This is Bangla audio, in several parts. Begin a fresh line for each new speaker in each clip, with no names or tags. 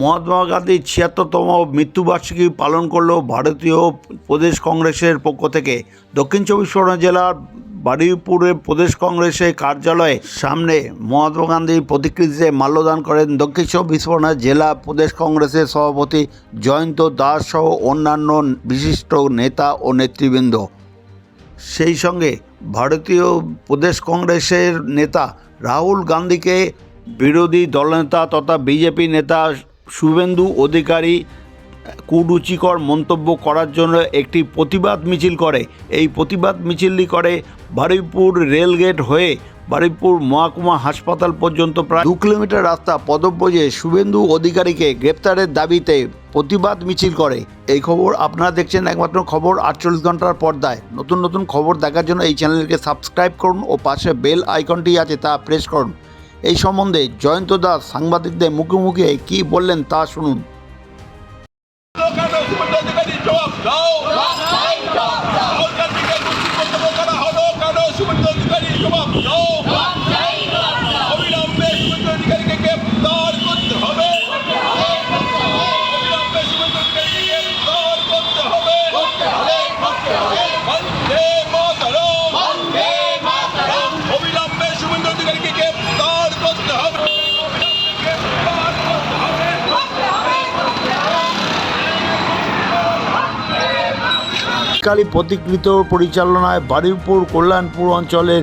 মহাত্মা গান্ধীর ছিয়াত্তরতম মৃত্যুবার্ষিকী পালন করল ভারতীয় প্রদেশ কংগ্রেসের পক্ষ থেকে। দক্ষিণ চব্বিশ পরগনা জেলার বারুইপুরে প্রদেশ কংগ্রেসের কার্যালয়ে সামনে মহাত্মা গান্ধীর প্রতিকৃতিতে মাল্যদান করেন। দক্ষিণ চব্বিশ পরগনা জেলা প্রদেশ কংগ্রেসের সভাপতি জয়ন্ত দাস সহ অন্যান্য বিশিষ্ট নেতা ও নেতৃবৃন্দ। সেই সঙ্গে ভারতীয় প্রদেশ কংগ্রেসের নেতা রাহুল গান্ধীকে বিরোধী দলনেতা তথা বিজেপি নেতা শুভেন্দু অধিকারী কুরুচিকর মন্তব্য করার জন্য একটি প্রতিবাদ মিছিল করে। এই প্রতিবাদ মিছিলটি করে বারুইপুর রেলগেট হয়ে বারুইপুর মহকুমা হাসপাতাল পর্যন্ত প্রায় দু কিলোমিটার রাস্তা পদব্রজে শুভেন্দু অধিকারীকে গ্রেপ্তারের দাবিতে প্রতিবাদ মিছিল করে। এই খবর আপনারা দেখছেন একমাত্র খবর আটচল্লিশ ঘণ্টার পর্দায়। নতুন নতুন খবর দেখার জন্য এই চ্যানেলকে সাবস্ক্রাইব করুন ও পাশে বেল আইকনটি আছে তা প্রেস করুন। এই সম্বন্ধে জয়ন্ত দাস সাংবাদিকদের মুখোমুখি কি বললেন তা শুনুন
কেন সুমন্ত অধিকারী জবাব দাও রাহুল গান্ধীকে মুক্তি করতে বলা হলো কেন সুমন্ত অধিকারী জবাব দাও অবিলম্বে সুমন্ত অধিকারীকে গ্রেপ্তার করতে হবে অবিলম্বে সুমন্ত অধিকারীকে গ্রেপ্তার করতে হবে বন্দে মাতরম অবিলম্বে সুমন্ত অধিকারীকে গ্রেপ্তার করতে হবে গ্রেপ্তার করতে হবে
কালী প্রতিকৃত পরিচালনায় বারুইপুর কল্যাণপুর অঞ্চলের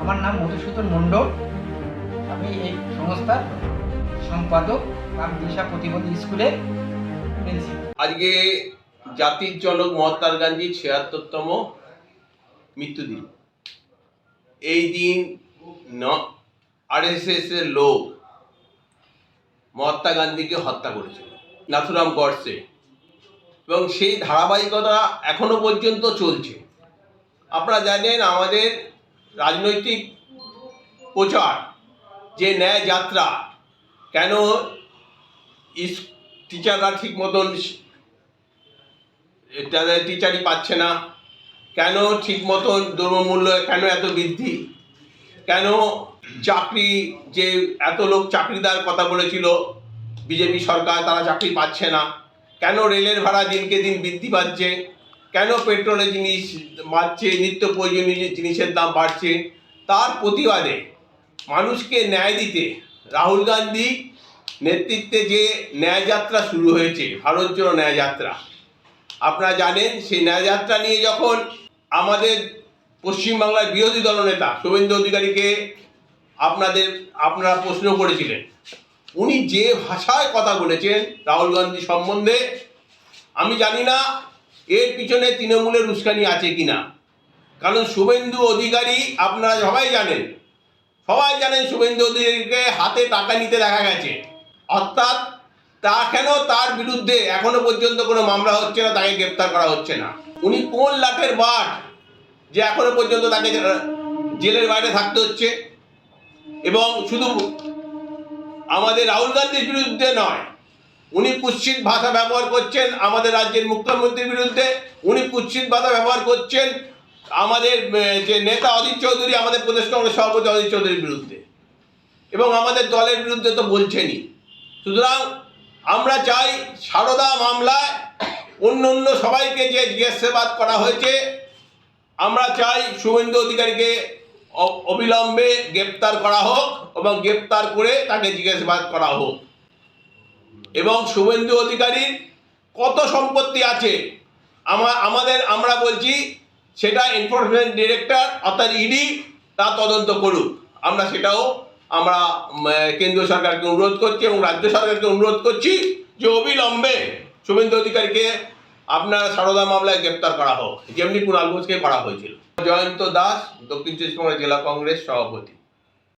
আমার নাম মধুসূদন মণ্ডল। আমি এই সংস্থার সম্পাদক রাম দিশা প্রতিবন্ধী প্রিন্সিপাল।
আজকে জাতির জনক মহাত্মা গান্ধীর ছিয়াত্তরতম মৃত্যুদিন এই দিন আরএসএস এর লোক মহাত্মা গান্ধীকে হত্যা করেছিল, নাথুরাম গডসে। এবং সেই ধারাবাহিকতা এখনও পর্যন্ত চলছে। আপনারা জানেন আমাদের রাজনৈতিক প্রচার, যে ন্যায় যাত্রা, কেন ইস টিচাররা ঠিক মতন তাদের টিচারই পাচ্ছে না? কেন ঠিক মতন দ্রব্যমূল্য কেন এত বৃদ্ধি? কেন চাকরি, যে এত লোক চাকরি দেওয়ার কথা বলেছিল, বিজেপি সরকার তারা চাকরি পাচ্ছে না? কেন রেলের ভাড়া দিনকে দিন বৃদ্ধি পাচ্ছে? কেন পেট্রোলের জিনিস বাড়ছে, নিত্য প্রয়োজনীয় জিনিসের দাম বাড়ছে? তার প্রতিবাদে মানুষকে ন্যায় দিতে রাহুল গান্ধী নেতৃত্বে যে ন্যায়যাত্রা শুরু হয়েছে, ভারত জোড়ো ন্যায়যাত্রা। আপনারা জানেন, সেই ন্যায়যাত্রা নিয়ে যখন আমাদের পশ্চিমবাংলার বিরোধী দলনেতা শুভেন্দু অধিকারীকে আপনাদের, আপনারা প্রশ্ন করেছিলেন, উনি যে ভাষায় কথা বলেছেন রাহুল গান্ধী সম্বন্ধে, আমি জানি না এর পিছনে তৃণমূলের উস্কানি আছে কিনা? কারণ শুভেন্দু অধিকারী আপনারা সবাই জানেন সবাই জানেন শুভেন্দু অধিকারীকে হাতে টাকা নিতে দেখা গেছে। অর্থাৎ তা কেন তার বিরুদ্ধে এখনও পর্যন্ত কোনো মামলা হচ্ছে না, তাকে গ্রেপ্তার করা হচ্ছে না। উনি কোন লাটের বাট যে এখনও পর্যন্ত তাকে জেলের বাইরে থাকতে হচ্ছে? এবং শুধু আমাদের রাহুল গান্ধীর বিরুদ্ধে নয় উনি কুৎসিত ভাষা ব্যবহার করছেন আমাদের রাজ্যের মুখ্যমন্ত্রীর বিরুদ্ধে। উনি কুৎসিত ভাষা ব্যবহার করছেন আমাদের যে নেতা অজিত চৌধুরী, আমাদের প্রদেশ কংগ্রেস সভাপতি অজিত চৌধুরীর বিরুদ্ধে। এবং আমাদের দলের বিরুদ্ধে তো বলছেনই। সুতরাং আমরা চাই সারদা মামলায় অন্য অন্য সবাইকে যে জিজ্ঞাসাবাদ করা হয়েছে, আমরা চাই শুভেন্দু অধিকারীকে অবিলম্বে গ্রেপ্তার করা হোক এবং গ্রেপ্তার করে তাকে জিজ্ঞাসাবাদ করা হোক। এবং শুভেন্দু অধিকারীর কত সম্পত্তি আছে? আমা আমাদের, আমরা বলছি, সেটা এনফোর্সমেন্ট ডিরেক্টর অর্থাৎ ইডি তা তদন্ত করুক। আমরা সেটাও, আমরা কেন্দ্রীয় সরকারকে অনুরোধ করছি এবং রাজ্য সরকারকে অনুরোধ করছি যে অবিলম্বে শুভেন্দু অধিকারীকে আপনার সারদা মামলায় গ্রেপ্তার করা হোক। যেমনি কুণাল ঘোষকে করা হয়েছিল। জয়ন্ত দাস, দক্ষিণ চব্বিশ পরগনা জেলা কংগ্রেস সভাপতি।